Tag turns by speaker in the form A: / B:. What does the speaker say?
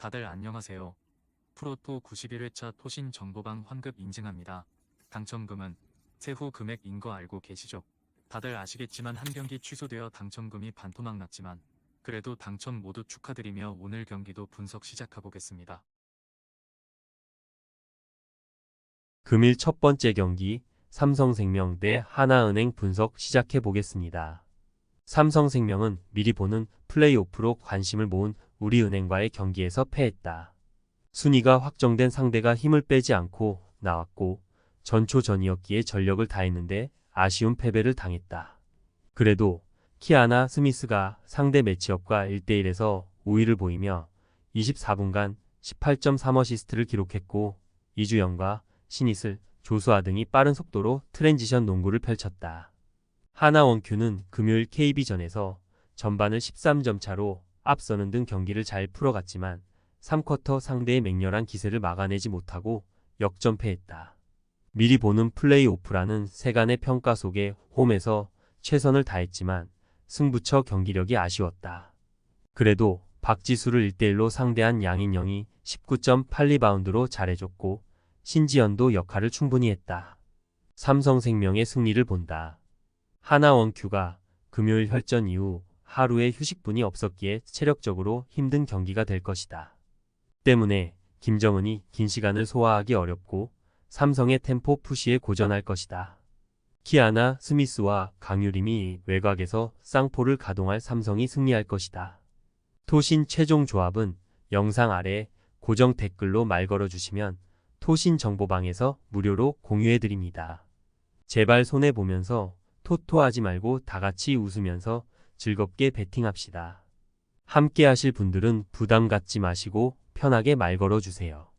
A: 다들 안녕하세요. 프로토 91회차 토신 정보방 환급 인증합니다. 당첨금은 세후 금액인 거 알고 계시죠? 다들 아시겠지만 한 경기 취소되어 당첨금이 반토막 났지만 그래도 당첨 모두 축하드리며 오늘 경기도 분석 시작해보겠습니다.
B: 금일 첫 번째 경기 삼성생명 대 하나은행 분석 시작해 보겠습니다. 삼성생명은 미리 보는 플레이오프로 관심을 모은 우리은행과의 경기에서 패했다. 순위가 확정된 상대가 힘을 빼지 않고 나왔고 전초전이었기에 전력을 다했는데 아쉬운 패배를 당했다. 그래도 키아나 스미스가 상대 매치업과 1대1에서 우위를 보이며 24분간 18.3 어시스트를 기록했고 이주영과 신이슬, 조수아 등이 빠른 속도로 트랜지션 농구를 펼쳤다. 하나 원큐는 금요일 KB전에서 전반을 13점 차로 앞서는 등 경기를 잘 풀어갔지만 3쿼터 상대의 맹렬한 기세를 막아내지 못하고 역전패했다. 미리 보는 플레이오프라는 세간의 평가 속에 홈에서 최선을 다했지만 승부처 경기력이 아쉬웠다. 그래도 박지수를 1대1로 상대한 양인영이 19.8리바운드로 잘해줬고 신지연도 역할을 충분히 했다. 삼성생명의 승리를 본다. 하나원큐가 금요일 혈전 이후 하루에 휴식분이 없었기에 체력적으로 힘든 경기가 될 것이다. 때문에 김정은이 긴 시간을 소화하기 어렵고 삼성의 템포 푸시에 고전할 것이다. 키아나 스미스와 강유림이 외곽에서 쌍포를 가동할 삼성이 승리할 것이다. 토신 최종 조합은 영상 아래 고정 댓글로 말 걸어주시면 토신 정보방에서 무료로 공유해드립니다. 제발 손해보면서 토토하지 말고 다 같이 웃으면서 즐겁게 베팅합시다. 함께 하실 분들은 부담 갖지 마시고 편하게 말 걸어주세요.